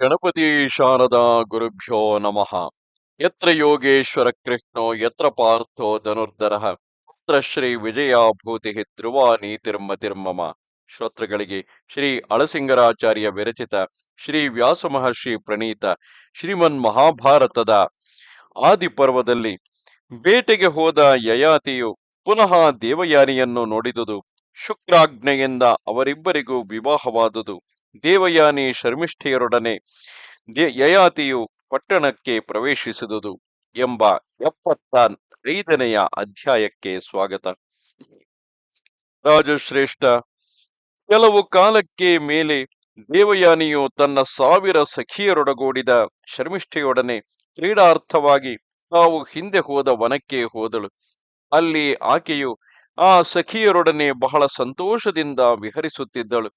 ಗಣಪತಿ ಶಾರದಾ ಗುರುಭ್ಯೋ ನಮಃ. ಯತ್ರ ಯೋಗೇಶ್ವರ ಕೃಷ್ಣೋ, ಯತ್ರ ಪಾರ್ಥೋ ಧನುರ್ಧರ, ಪುತ್ರ ಶ್ರೀ ವಿಜಯಾಭೂತಿ ಧ್ರುವ ನೀತಿರ್ಮತಿರ್ಮಮ ಶ್ರೋತೃಗಳಿಗೆ ಶ್ರೀ ಅಳಸಿಂಗರಾಚಾರ್ಯ ವಿರಚಿತ ಶ್ರೀ ವ್ಯಾಸ ಮಹರ್ಷಿ ಪ್ರಣೀತ ಶ್ರೀಮನ್ ಮಹಾಭಾರತದ ಆದಿ ಪರ್ವದಲ್ಲಿ ಬೇಟೆಗೆ ಹೋದ ಯಯಾತಿಯು ಪುನಃ ದೇವಯಾನಿಯನ್ನು ನೋಡಿದುದು, ಶುಕ್ರಾಜ್ಞೆಯಿಂದ ಅವರಿಬ್ಬರಿಗೂ ವಿವಾಹವಾದುದು. ದೇವಯಾನಿ ಶರ್ಮಿಷ್ಠೆಯರೊಡನೆ ಯಯಾತಿಯು ಪಟ್ಟಣಕ್ಕೆ ಪ್ರವೇಶಿಸಿದುದು ಎಂಬ ಎಪ್ಪತ್ತ ಐದನೆಯ ಅಧ್ಯಾಯಕ್ಕೆ ಸ್ವಾಗತ. ರಾಜಶ್ರೇಷ್ಠ, ಕೆಲವು ಕಾಲಕ್ಕೆ ಮೇಲೆ ದೇವಯಾನಿಯು ತನ್ನ ಸಾವಿರ ಸಖಿಯರೊಡಗೂಡಿದ ಶರ್ಮಿಷ್ಠೆಯೊಡನೆ ಕ್ರೀಡಾರ್ಥವಾಗಿ ತಾವು ಹಿಂದೆ ಹೋದ ವನಕ್ಕೆ ಹೋದಳು. ಅಲ್ಲಿ ಆಕೆಯು ಆ ಸಖಿಯರೊಡನೆ ಬಹಳ ಸಂತೋಷದಿಂದ ವಿಹರಿಸುತ್ತಿದ್ದಳು.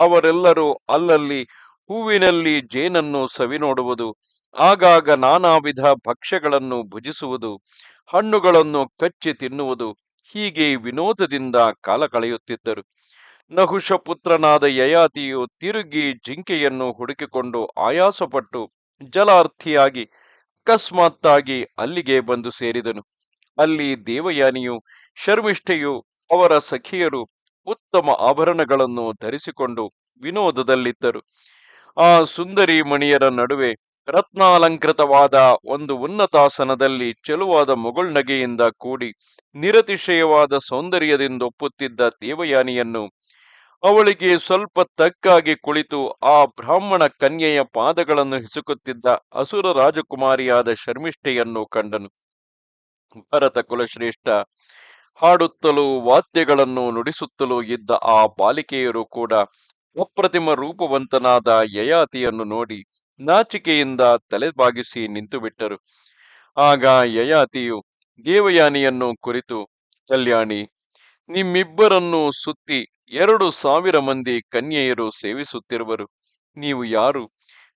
ಅವರೆಲ್ಲರೂ ಅಲ್ಲಲ್ಲಿ ಹೂವಿನಲ್ಲಿ ಜೇನನ್ನು ಸವಿ ನೋಡುವುದು ಆಗಾಗ ನಾನಾ ವಿಧ ಭಕ್ಷ್ಯಗಳನ್ನು ಭುಜಿಸುವುದು, ಹಣ್ಣುಗಳನ್ನು ಕಚ್ಚಿ ತಿನ್ನುವುದು, ಹೀಗೆ ವಿನೋದದಿಂದ ಕಾಲ ಕಳೆಯುತ್ತಿದ್ದರು. ನಹುಷ ಪುತ್ರನಾದ ಯಯಾತಿಯು ತಿರುಗಿ ಜಿಂಕೆಯನ್ನು ಹುಡುಕಿಕೊಂಡು ಆಯಾಸಪಟ್ಟು ಜಲಾರ್ಥಿಯಾಗಿ, ಅಕಸ್ಮಾತ್ತಾಗಿ ಅಲ್ಲಿಗೆ ಬಂದು ಸೇರಿದನು. ಅಲ್ಲಿ ದೇವಯಾನಿಯು, ಶರ್ಮಿಷ್ಠೆಯು, ಅವರ ಸಖಿಯರು ಉತ್ತಮ ಆಭರಣಗಳನ್ನು ಧರಿಸಿಕೊಂಡು ವಿನೋದದಲ್ಲಿದ್ದರು. ಆ ಸುಂದರಿ ಮಣಿಯರ ನಡುವೆ ರತ್ನಾಲಂಕೃತವಾದ ಒಂದು ಉನ್ನತಾಸನದಲ್ಲಿ ಚೆಲುವಾದ ಮೊಗಳ್ನಗೆಯಿಂದ ಕೂಡಿ ನಿರತಿಶಯವಾದ ಸೌಂದರ್ಯದಿಂದ ಒಪ್ಪುತ್ತಿದ್ದ ದೇವಯಾನಿಯನ್ನು ಅವಳಿಗೆ ಸ್ವಲ್ಪ ತಕ್ಕಾಗಿ ಕುಳಿತು ಆ ಬ್ರಾಹ್ಮಣ ಕನ್ಯೆಯ ಪಾದಗಳನ್ನು ಹಿಸುಕುತ್ತಿದ್ದ ಅಸುರ ರಾಜಕುಮಾರಿಯಾದ ಶರ್ಮಿಷ್ಠೆಯನ್ನು ಕಂಡನು. ಭರತ ಕುಲಶ್ರೇಷ್ಠ ಹಾಡುತ್ತಲೂ ವಾದ್ಯಗಳನ್ನು ನುಡಿಸುತ್ತಲೂ ಇದ್ದ ಆ ಬಾಲಿಕೆಯರು ಕೂಡ ಅಪ್ರತಿಮ ರೂಪವಂತನಾದ ಯಯಾತಿಯನ್ನು ನೋಡಿ ನಾಚಿಕೆಯಿಂದ ತಲೆಬಾಗಿಸಿ ನಿಂತುಬಿಟ್ಟರು. ಆಗ ಯಯಾತಿಯು ದೇವಯಾನಿಯನ್ನು ಕುರಿತು, ಕಲ್ಯಾಣಿ, ನಿಮ್ಮಿಬ್ಬರನ್ನು ಸುತ್ತಿ ಎರಡು ಸಾವಿರ ಮಂದಿ ಕನ್ಯೆಯರು ಸೇವಿಸುತ್ತಿರುವರು. ನೀವು ಯಾರು?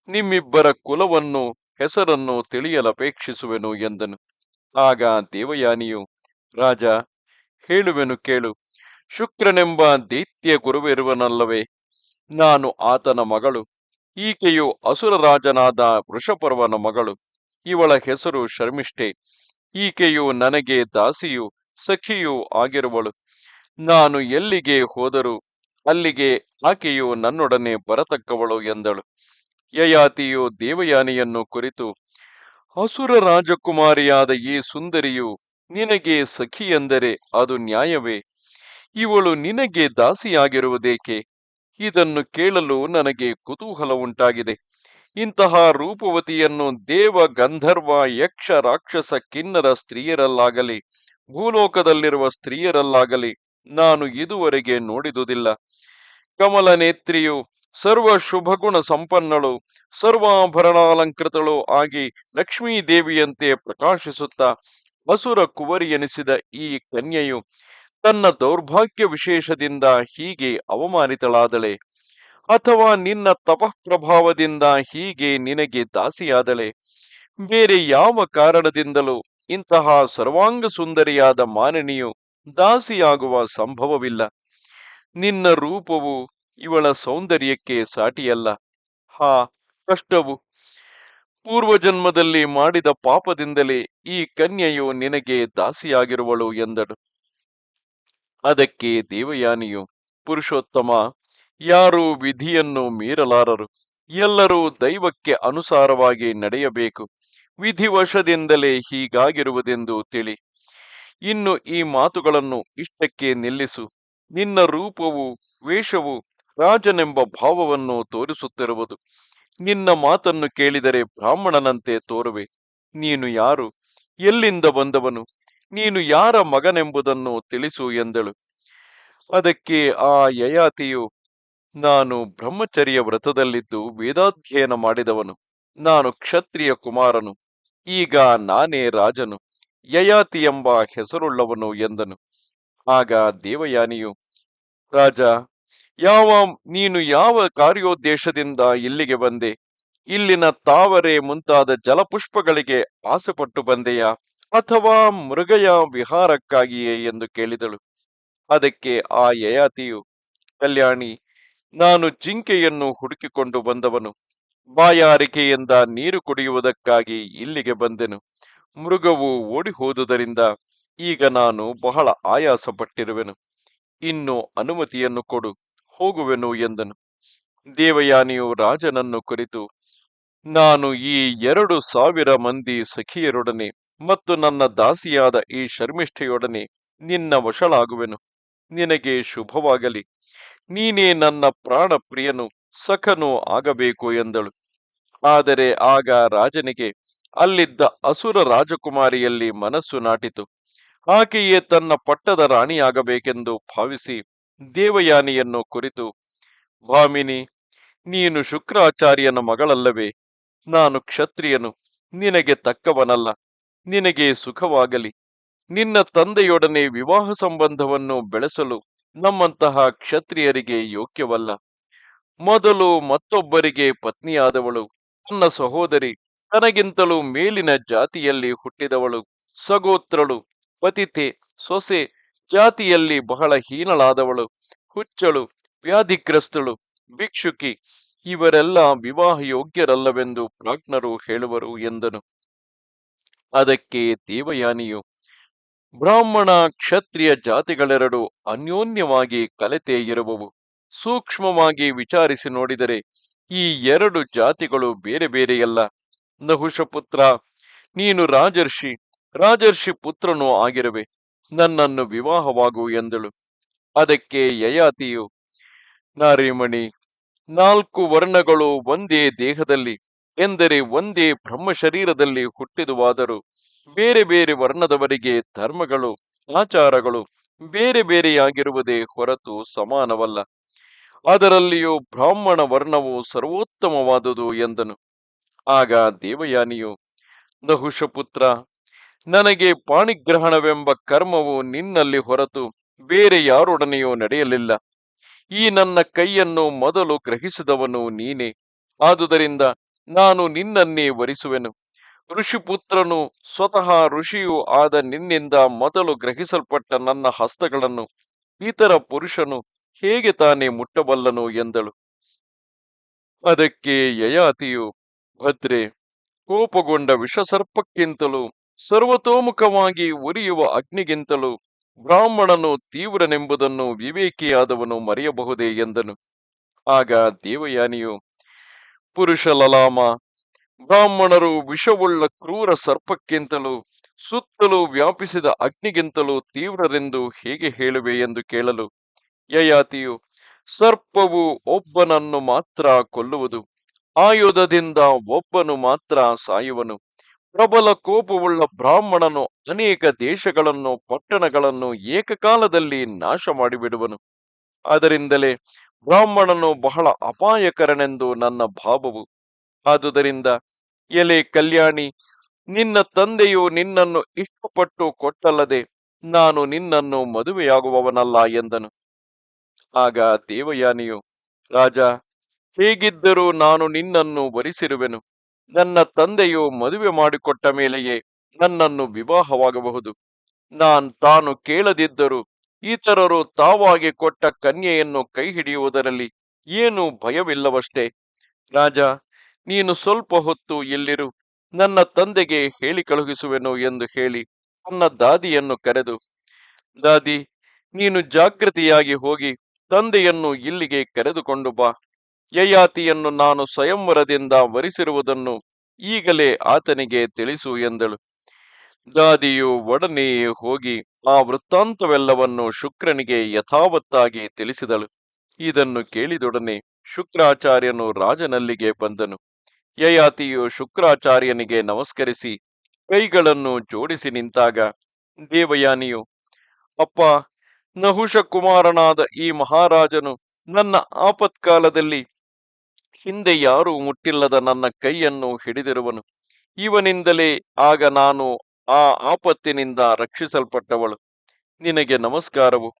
ನಿಮ್ಮಿಬ್ಬರ ಕುಲವನ್ನು, ಹೆಸರನ್ನು ತಿಳಿಯಲಪೇಕ್ಷಿಸುವೆನು ಎಂದನು. ಆಗ ದೇವಯಾನಿಯು, ರಾಜ ಹೇಳುವೆನು ಕೇಳು. ಶುಕ್ರನೆಂಬ ದೈತ್ಯ ಗುರುವಿರುವನಲ್ಲವೇ, ನಾನು ಆತನ ಮಗಳು. ಈಕೆಯು ಅಸುರರಾಜನಾದ ವೃಷಪರ್ವನ ಮಗಳು. ಇವಳ ಹೆಸರು ಶರ್ಮಿಷ್ಠೆ. ಈಕೆಯು ನನಗೆ ದಾಸಿಯು ಸಖಿಯೂ ಆಗಿರುವಳು. ನಾನು ಎಲ್ಲಿಗೆ ಹೋದರೂ ಅಲ್ಲಿಗೆ ಆಕೆಯು ನನ್ನೊಡನೆ ಬರತಕ್ಕವಳು ಎಂದಳು. ಯಯಾತಿಯು ದೇವಯಾನಿಯನ್ನು ಕುರಿತು, ಅಸುರ ರಾಜಕುಮಾರಿಯಾದ ಈ ಸುಂದರಿಯು ನಿನಗೆ ಸಖಿ ಎಂದರೆ ಅದು ನ್ಯಾಯವೇ? ಇವಳು ನಿನಗೆ ದಾಸಿಯಾಗಿರುವುದೇಕೆ? ಇದನ್ನು ಕೇಳಲು ನನಗೆ ಕುತೂಹಲ ಉಂಟಾಗಿದೆ. ಇಂತಹ ರೂಪವತಿಯನ್ನು ದೇವ ಗಂಧರ್ವ ಯಕ್ಷ, ರಾಕ್ಷಸ ಕಿನ್ನರ ಸ್ತ್ರೀಯರಲ್ಲಾಗಲಿ, ಭೂಲೋಕದಲ್ಲಿರುವ ಸ್ತ್ರೀಯರಲ್ಲಾಗಲಿ ನಾನು ಇದುವರೆಗೆ ನೋಡಿದುದಿಲ್ಲ. ಕಮಲ ನೇತ್ರಿಯು ಸರ್ವ ಶುಭಗುಣ ಸಂಪನ್ನಳು, ಸರ್ವಾಭರಣಾಲಂಕೃತಳು ಆಗಿ ಲಕ್ಷ್ಮೀ ದೇವಿಯಂತೆ ಪ್ರಕಾಶಿಸುತ್ತಾ ಅಸುರ ಕುವರಿ ಎನಿಸಿದ ಈ ಕನ್ಯೆಯು ತನ್ನ ದೌರ್ಭಾಗ್ಯ ವಿಶೇಷದಿಂದ ಹೀಗೆ ಅವಮಾನಿತಳಾದಳೆ. ಅಥವಾ ನಿನ್ನ ತಪಃಪ್ರಭಾವದಿಂದ ಹೀಗೆ ನಿನಗೆ ದಾಸಿಯಾದಳೆ. ಬೇರೆ ಯಾವ ಕಾರಣದಿಂದಲೂ ಇಂತಹ ಸರ್ವಾಂಗ ಸುಂದರಿಯಾದ ಮಾನಿನಿಯು ದಾಸಿಯಾಗುವ ಸಂಭವವಿಲ್ಲ. ನಿನ್ನ ರೂಪವು ಇವಳ ಸೌಂದರ್ಯಕ್ಕೆ ಸಾಟಿಯಲ್ಲ. ಹಾ, ಕಷ್ಟವು ಪೂರ್ವಜನ್ಮದಲ್ಲಿ ಮಾಡಿದ ಪಾಪದಿಂದಲೇ ಈ ಕನ್ಯೆಯು ನಿನಗೆ ದಾಸಿಯಾಗಿರುವಳು ಎಂದಳು. ಅದಕ್ಕೆ ದೇವಯಾನಿಯು, ಪುರುಷೋತ್ತಮ, ಯಾರೂ ವಿಧಿಯನ್ನು ಮೀರಲಾರರು. ಎಲ್ಲರೂ ದೈವಕ್ಕೆ ಅನುಸಾರವಾಗಿ ನಡೆಯಬೇಕು. ವಿಧಿವಶದಿಂದಲೇ ಹೀಗಾಗಿರುವುದೆಂದು ತಿಳಿ. ಇನ್ನು ಈ ಮಾತುಗಳನ್ನು ಇಷ್ಟಕ್ಕೆ ನಿಲ್ಲಿಸು. ನಿನ್ನ ರೂಪವು ವೇಷವು ರಾಜನೆಂಬ ಭಾವವನ್ನು ತೋರಿಸುತ್ತಿರುವುದು. ನಿನ್ನ ಮಾತನ್ನು ಕೇಳಿದರೆ ಬ್ರಾಹ್ಮಣನಂತೆ ತೋರುವೆ. ನೀನು ಯಾರು? ಎಲ್ಲಿಂದ ಬಂದವನು? ನೀನು ಯಾರ ಮಗನೆಂಬುದನ್ನು ತಿಳಿಸು ಎಂದಳು. ಅದಕ್ಕೆ ಆ ಯಯಾತಿಯು, ನಾನು ಬ್ರಹ್ಮಚರ್ಯ ವ್ರತದಲ್ಲಿದ್ದು ವೇದಾಧ್ಯಯನ ಮಾಡಿದವನು. ನಾನು ಕ್ಷತ್ರಿಯ ಕುಮಾರನು. ಈಗ ನಾನೇ ರಾಜನು. ಯಯಾತಿ ಎಂಬ ಹೆಸರುಳ್ಳವನು ಎಂದನು. ಆಗ ದೇವಯಾನಿಯು, ರಾಜ ಯಾವ ನೀನು ಯಾವ ಕಾರ್ಯೋದ್ದೇಶದಿಂದ ಇಲ್ಲಿಗೆ ಬಂದೆ? ಇಲ್ಲಿನ ತಾವರೆ ಮುಂತಾದ ಜಲಪುಷ್ಪಗಳಿಗೆ ಆಸೆಪಟ್ಟು ಬಂದೆಯಾ? ಅಥವಾ ಮೃಗಯ ವಿಹಾರಕ್ಕಾಗಿಯೇ ಎಂದು ಕೇಳಿದಳು. ಅದಕ್ಕೆ ಆ ಯಯಾತಿಯು, ಕಲ್ಯಾಣಿ, ನಾನು ಜಿಂಕೆಯನ್ನು ಹುಡುಕಿಕೊಂಡು ಬಂದವನು. ಬಾಯಾರಿಕೆಯಿಂದ ನೀರು ಕುಡಿಯುವುದಕ್ಕಾಗಿ ಇಲ್ಲಿಗೆ ಬಂದೆನು. ಮೃಗವು ಓಡಿ ಹೋದುದರಿಂದ ಈಗ ನಾನು ಬಹಳ ಆಯಾಸಪಟ್ಟಿರುವೆನು. ಇನ್ನು ಅನುಮತಿಯನ್ನು ಕೊಡು. ಹೋಗುವೆನು ಎಂದನು. ದೇವಯಾನಿಯು ರಾಜನನ್ನು ಕುರಿತು, ನಾನು ಈ ಎರಡು ಸಾವಿರ ಮಂದಿ ಸಖಿಯರೊಡನೆ ಮತ್ತು ನನ್ನ ದಾಸಿಯಾದ ಈ ಶರ್ಮಿಷ್ಠೆಯೊಡನೆ ನಿನ್ನ ವಶಳಾಗುವೆನು. ನಿನಗೆ ಶುಭವಾಗಲಿ. ನೀನೇ ನನ್ನ ಪ್ರಾಣ ಪ್ರಿಯನು ಸಖನು ಆಗಬೇಕು ಎಂದಳು. ಆದರೆ ಆಗ ರಾಜನಿಗೆ ಅಲ್ಲಿದ್ದ ಅಸುರ ರಾಜಕುಮಾರಿಯಲ್ಲಿ ಮನಸ್ಸು ನಾಟಿತು. ಆಕೆಯೇ ತನ್ನ ಪಟ್ಟದ ರಾಣಿಯಾಗಬೇಕೆಂದು ಭಾವಿಸಿ ದೇವಯಾನಿಯನ್ನು ಕುರಿತು ಭಾಮಿನಿ ನೀನು ಶುಕ್ರಾಚಾರ್ಯನ ಮಗಳಲ್ಲವೇ? ನಾನು ಕ್ಷತ್ರಿಯನು, ನಿನಗೆ ತಕ್ಕವನಲ್ಲ, ನಿನಗೆ ಸುಖವಾಗಲಿ. ನಿನ್ನ ತಂದೆಯೊಡನೆ ವಿವಾಹ ಸಂಬಂಧವನ್ನು ಬೆಳೆಸಲು ನಮ್ಮಂತಹ ಕ್ಷತ್ರಿಯರಿಗೆ ಯೋಗ್ಯವಲ್ಲ. ಮೊದಲು ಮತ್ತೊಬ್ಬರಿಗೆ ಪತ್ನಿಯಾದವಳು, ನನ್ನ ಸಹೋದರಿ, ತನಗಿಂತಲೂ ಮೇಲಿನ ಜಾತಿಯಲ್ಲಿ ಹುಟ್ಟಿದವಳು, ಸಗೋತ್ರಳು, ಪತಿತೆ, ಸೊಸೆ ಜಾತಿಯಲ್ಲಿ ಬಹಳ ಹೀನಳಾದವಳು, ಹುಚ್ಚಳು, ವ್ಯಾಧಿಗ್ರಸ್ತಳು, ಭಿಕ್ಷುಕಿ, ಇವರೆಲ್ಲ ವಿವಾಹ ಯೋಗ್ಯರಲ್ಲವೆಂದು ಪ್ರಾಜ್ಞರು ಹೇಳುವರು ಎಂದನು. ಅದಕ್ಕೆ ದೇವಯಾನಿಯು, ಬ್ರಾಹ್ಮಣ ಕ್ಷತ್ರಿಯ ಜಾತಿಗಳೆರಡು ಅನ್ಯೋನ್ಯವಾಗಿ ಕಲೆತೆ ಇರುವವು. ಸೂಕ್ಷ್ಮವಾಗಿ ವಿಚಾರಿಸಿ ನೋಡಿದರೆ ಈ ಎರಡು ಜಾತಿಗಳು ಬೇರೆ ಬೇರೆಯಲ್ಲ. ನಹುಷಪುತ್ರ, ನೀನು ರಾಜರ್ಷಿ ರಾಜರ್ಷಿ ಪುತ್ರನೂ ಆಗಿರುವೆ. ನನ್ನನ್ನು ವಿವಾಹವಾಗು ಎಂದಳು. ಅದಕ್ಕೆ ಯಯಾತಿಯು, ನಾರಿಮಣಿ, ನಾಲ್ಕು ವರ್ಣಗಳು ಒಂದೇ ದೇಹದಲ್ಲಿ, ಎಂದರೆ ಒಂದೇ ಬ್ರಹ್ಮ ಶರೀರದಲ್ಲಿ ಹುಟ್ಟಿದುವಾದರೂ, ಬೇರೆ ಬೇರೆ ವರ್ಣದವರಿಗೆ ಧರ್ಮಗಳು, ಆಚಾರಗಳು, ಬೇರೆ ಬೇರೆಯಾಗಿರುವುದೇ ಹೊರತು ಸಮಾನವಲ್ಲ. ಅದರಲ್ಲಿಯೂ ಬ್ರಾಹ್ಮಣ ವರ್ಣವು ಸರ್ವೋತ್ತಮವಾದುದು ಎಂದನು. ಆಗ ದೇವಯಾನಿಯು, ನಹುಷಪುತ್ರ ನನಗೆ ಪಾಣಿಗ್ರಹಣವೆಂಬ ಕರ್ಮವು ನಿನ್ನಲ್ಲಿ ಹೊರತು ಬೇರೆ ಯಾರೊಡನೆಯೂ ನಡೆಯಲಿಲ್ಲ. ಈ ನನ್ನ ಕೈಯನ್ನು ಮೊದಲು ಗ್ರಹಿಸಿದವನು ನೀನೇ. ಆದುದರಿಂದ ನಾನು ನಿನ್ನನ್ನೇ ವರಿಸುವೆನು. ಋಷಿಪುತ್ರನು ಸ್ವತಃ ಋಷಿಯೂ ಆದ ನಿನ್ನಿಂದ ಮೊದಲು ಗ್ರಹಿಸಲ್ಪಟ್ಟ ನನ್ನ ಹಸ್ತಗಳನ್ನು, ಇತರ ಪುರುಷನು ಹೇಗೆ ತಾನೇ ಮುಟ್ಟಬಲ್ಲನು ಎಂದಳು. ಅದಕ್ಕೆ ಯಯಾತಿಯು, ಭದ್ರೆ, ಕೋಪಗೊಂಡ ವಿಷಸರ್ಪಕ್ಕಿಂತಲೂ ಸರ್ವತೋಮುಖವಾಗಿ ಉರಿಯುವ ಅಗ್ನಿಗಿಂತಲೂ ಬ್ರಾಹ್ಮಣನು ತೀವ್ರನೆಂಬುದನ್ನು ವಿವೇಕಿಯಾದವನು ಮರೆಯಬಹುದೇ ಎಂದನು. ಆಗ ದೇವಯಾನಿಯು, ಪುರುಷ ಲಲಾಮ, ಬ್ರಾಹ್ಮಣರು ವಿಷವುಳ್ಳ ಕ್ರೂರ ಸರ್ಪಕ್ಕಿಂತಲೂ ಸುತ್ತಲೂ ವ್ಯಾಪಿಸಿದ ಅಗ್ನಿಗಿಂತಲೂ ತೀವ್ರರೆಂದು ಹೇಗೆ ಹೇಳುವೆ ಎಂದು ಕೇಳಲು, ಯಯಾತಿಯು, ಸರ್ಪವು ಒಬ್ಬನನ್ನು ಮಾತ್ರ ಕೊಲ್ಲುವುದು, ಆಯುಧದಿಂದ ಒಬ್ಬನು ಮಾತ್ರ ಸಾಯುವನು. ಪ್ರಬಲ ಕೋಪವುಳ್ಳ ಬ್ರಾಹ್ಮಣನು ಅನೇಕ ದೇಶಗಳನ್ನು, ಪಟ್ಟಣಗಳನ್ನು ಏಕಕಾಲದಲ್ಲಿ ನಾಶ ಮಾಡಿಬಿಡುವನು. ಅದರಿಂದಲೇ ಬ್ರಾಹ್ಮಣನು ಬಹಳ ಅಪಾಯಕರನೆಂದು ನನ್ನ ಭಾವವು. ಆದುದರಿಂದ, ಎಲೆ ಕಲ್ಯಾಣಿ, ನಿನ್ನ ತಂದೆಯು ನಿನ್ನನ್ನು ಇಷ್ಟಪಟ್ಟು ಕೊಟ್ಟಲ್ಲದೆ ನಾನು ನಿನ್ನನ್ನು ಮದುವೆಯಾಗುವವನಲ್ಲ ಎಂದನು. ಆಗ ದೇವಯಾನಿಯು, ರಾಜ, ಹೇಗಿದ್ದರೂ ನಾನು ನಿನ್ನನ್ನು ವರಿಸಿರುವೆನು. ನನ್ನ ತಂದೆಯು ಮದುವೆ ಮಾಡಿಕೊಟ್ಟ ಮೇಲೆಯೇ ನನ್ನನ್ನು ವಿವಾಹವಾಗಬಹುದು. ನಾನ್ ತಾನು ಕೇಳದಿದ್ದರೂ ಇತರರು ತಾವಾಗಿ ಕೊಟ್ಟ ಕನ್ಯೆಯನ್ನು ಕೈ ಹಿಡಿಯುವುದರಲ್ಲಿ ಏನೂ ಭಯವಿಲ್ಲವಷ್ಟೇ. ರಾಜ, ನೀನು ಸ್ವಲ್ಪ ಹೊತ್ತು ಇಲ್ಲಿರು. ನನ್ನ ತಂದೆಗೆ ಹೇಳಿ ಕಳುಹಿಸುವೆನು ಎಂದು ಹೇಳಿ ತನ್ನ ದಾದಿಯನ್ನು ಕರೆದು, ದಾದಿ, ನೀನು ಜಾಗೃತಿಯಾಗಿ ಹೋಗಿ ತಂದೆಯನ್ನು ಇಲ್ಲಿಗೆ ಕರೆದುಕೊಂಡು ಬಾ. ಯಯಾತಿಯನ್ನು ನಾನು ಸ್ವಯಂವರದಿಂದ ವರಿಸಿರುವುದನ್ನು ಈಗಲೇ ಆತನಿಗೆ ತಿಳಿಸು ಎಂದಳು. ದಾದಿಯು ಒಡನೆಯೇ ಹೋಗಿ ಆ ವೃತ್ತಾಂತವೆಲ್ಲವನ್ನು ಶುಕ್ರನಿಗೆ ಯಥಾವತ್ತಾಗಿ ತಿಳಿಸಿದಳು. ಇದನ್ನು ಕೇಳಿದೊಡನೆ ಶುಕ್ರಾಚಾರ್ಯನು ರಾಜನಲ್ಲಿಗೆ ಬಂದನು. ಯಯಾತಿಯು ಶುಕ್ರಾಚಾರ್ಯನಿಗೆ ನಮಸ್ಕರಿಸಿ ಕೈಗಳನ್ನು ಜೋಡಿಸಿ ನಿಂತಾಗ, ದೇವಯಾನಿಯು, ಅಪ್ಪ ನಹುಷ ಕುಮಾರನಾದ ಈ ಮಹಾರಾಜನು ನನ್ನ ಆಪತ್ಕಾಲದಲ್ಲಿ ಹಿಂದೆ ಯಾರೂ ಮುಟ್ಟಿಲ್ಲದ ನನ್ನ ಕೈಯನ್ನು ಹಿಡಿದಿರುವನು. ಇವನಿಂದಲೇ ಆಗ ನಾನು ಆ ಆಪತ್ತಿನಿಂದ ರಕ್ಷಿಸಲ್ಪಟ್ಟವಳು. ನಿನಗೆ ನಮಸ್ಕಾರವು.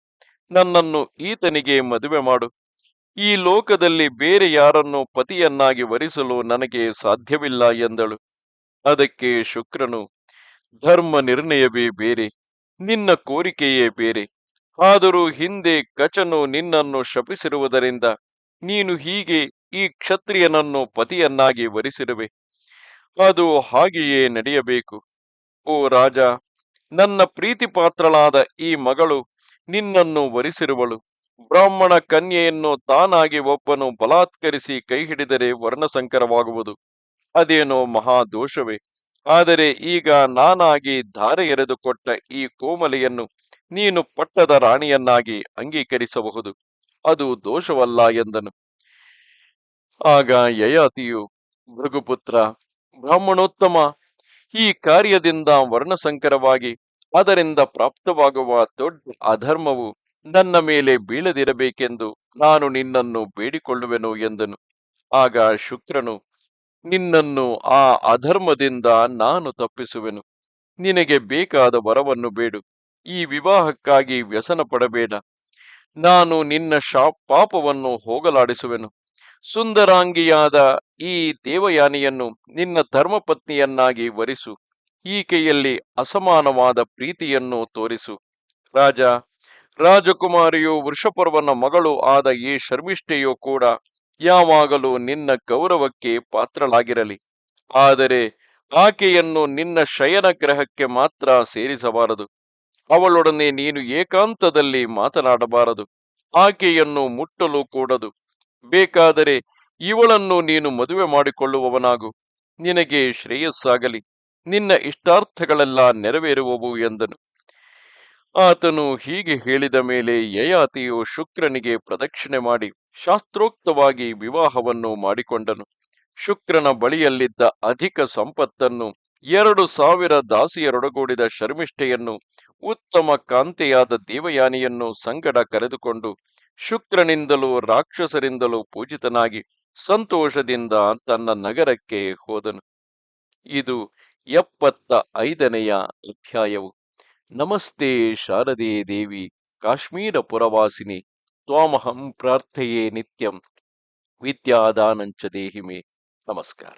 ನನ್ನನ್ನು ಈತನಿಗೆ ಮದುವೆ ಮಾಡು. ಈ ಲೋಕದಲ್ಲಿ ಬೇರೆ ಯಾರನ್ನು ಪತಿಯನ್ನಾಗಿ ವರಿಸಲು ನನಗೆ ಸಾಧ್ಯವಿಲ್ಲ ಎಂದಳು. ಅದಕ್ಕೆ ಶುಕ್ರನು, ಧರ್ಮ ನಿರ್ಣಯವೇ ಬೇರೆ, ನಿನ್ನ ಕೋರಿಕೆಯೇ ಬೇರೆ. ಆದರೂ ಹಿಂದೆ ಕಚನು ನಿನ್ನನ್ನು ಶಪಿಸಿರುವುದರಿಂದ ನೀನು ಹೀಗೆ ಈ ಕ್ಷತ್ರಿಯನನ್ನು ಪತಿಯನ್ನಾಗಿ ವರಿಸಿರುವೆ. ಅದು ಹಾಗೆಯೇ ನಡೆಯಬೇಕು. ಓ ರಾಜ, ನನ್ನ ಪ್ರೀತಿಪಾತ್ರಳಾದ ಈ ಮಗಳು ನಿನ್ನನ್ನು ವರಿಸಿರುವಳು. ಬ್ರಾಹ್ಮಣ ಕನ್ಯೆಯನ್ನು ತಾನಾಗಿ ಒಬ್ಬನು ಬಲಾತ್ಕರಿಸಿ ಕೈ ಹಿಡಿದರೆ ವರ್ಣಸಂಕರವಾಗುವುದು. ಅದೇನೋ ಮಹಾ ದೋಷವೇ. ಆದರೆ ಈಗ ನಾನಾಗಿ ಧಾರೆ ಎರೆದುಕೊಟ್ಟ ಈ ಕೋಮಲೆಯನ್ನು ನೀನು ಪಟ್ಟದ ರಾಣಿಯನ್ನಾಗಿ ಅಂಗೀಕರಿಸಬಹುದು. ಅದು ದೋಷವಲ್ಲ ಎಂದನು. ಆಗ ಯಯಾತಿಯು ಭೃಗುಪುತ್ರ, ಬ್ರಾಹ್ಮಣೋತ್ತಮ, ಈ ಕಾರ್ಯದಿಂದ ವರ್ಣಸಂಕರವಾಗಿ ಅದರಿಂದ ಪ್ರಾಪ್ತವಾಗುವ ದೊಡ್ಡ ಅಧರ್ಮವು ನನ್ನ ಮೇಲೆ ಬೀಳದಿರಬೇಕೆಂದು ನಾನು ನಿನ್ನನ್ನು ಬೇಡಿಕೊಳ್ಳುವೆನು ಎಂದನು. ಆಗ ಶುಕ್ರನು, ನಿನ್ನನ್ನು ಆ ಅಧರ್ಮದಿಂದ ನಾನು ತಪ್ಪಿಸುವೆನು. ನಿನಗೆ ಬೇಕಾದ ವರವನ್ನು ಬೇಡು. ಈ ವಿವಾಹಕ್ಕಾಗಿ ವ್ಯಸನ ಪಡಬೇಡ ನಾನು ನಿನ್ನ ಶಾ, ಪಾಪವನ್ನು ಹೋಗಲಾಡಿಸುವೆನು. ಸುಂದರಾಂಗಿಯಾದ ಈ ದೇವಯಾನಿಯನ್ನು ನಿನ್ನ ಧರ್ಮಪತ್ನಿಯನ್ನಾಗಿ ವರಿಸು. ಈಕೆಯಲ್ಲಿ ಅಸಮಾನವಾದ ಪ್ರೀತಿಯನ್ನು ತೋರಿಸು. ರಾಜ, ರಾಜಕುಮಾರಿಯು ವೃಷಪರ್ವನ ಮಗಳು ಆದ ಈ ಶರ್ಮಿಷ್ಠೆಯು ಕೂಡ ಯಾವಾಗಲೂ ನಿನ್ನ ಗೌರವಕ್ಕೆ ಪಾತ್ರಳಾಗಿರಲಿ. ಆದರೆ ಆಕೆಯನ್ನು ನಿನ್ನ ಶಯನ ಗ್ರಹಕ್ಕೆ ಮಾತ್ರ ಸೇರಿಸಬಾರದು. ಅವಳೊಡನೆ ನೀನು ಏಕಾಂತದಲ್ಲಿ ಮಾತನಾಡಬಾರದು. ಆಕೆಯನ್ನು ಮುಟ್ಟಲು ಕೂಡದು. ಬೇಕಾದರೆ ಇವಳನ್ನು ನೀನು ಮದುವೆ ಮಾಡಿಕೊಳ್ಳುವವನಾಗು. ನಿನಗೆ ಶ್ರೇಯಸ್ಸಾಗಲಿ. ನಿನ್ನ ಇಷ್ಟಾರ್ಥಗಳೆಲ್ಲ ನೆರವೇರುವವು ಎಂದನು. ಆತನು ಹೀಗೆ ಹೇಳಿದ ಮೇಲೆ ಯಯಾತಿಯು ಶುಕ್ರನಿಗೆ ಪ್ರದಕ್ಷಿಣೆ ಮಾಡಿ ಶಾಸ್ತ್ರೋಕ್ತವಾಗಿ ವಿವಾಹವನ್ನು ಮಾಡಿಕೊಂಡನು. ಶುಕ್ರನ ಬಳಿಯಲ್ಲಿದ್ದ ಅಧಿಕ ಸಂಪತ್ತನ್ನು, ಎರಡು ಸಾವಿರ ದಾಸಿಯರೊಡಗೂಡಿದ ಶರ್ಮಿಷ್ಠೆಯನ್ನು, ಉತ್ತಮ ಕಾಂತೆಯಾದ ದೇವಯಾನಿಯನ್ನು ಸಂಗಡ ಕರೆದುಕೊಂಡು ಶುಕ್ರನಿಂದಲೂ ರಾಕ್ಷಸರಿಂದಲೂ ಪೂಜಿತನಾಗಿ ಸಂತೋಷದಿಂದ ತನ್ನ ನಗರಕ್ಕೆ ಹೋದನು. ಇದು ಎಪ್ಪತ್ತ ಐದನೆಯ ಅಧ್ಯಾಯವು. ನಮಸ್ತೆ ಶಾರದೆ ದೇವಿ ಕಾಶ್ಮೀರ ಪುರವಾಸಿನಿ ತ್ವಾಮಹಂ ಪ್ರಾರ್ಥೆಯೇ ನಿತ್ಯಂ, ವಿದ್ಯಾದಾನಂಚ ದೇಹಿಮೆ. ನಮಸ್ಕಾರ.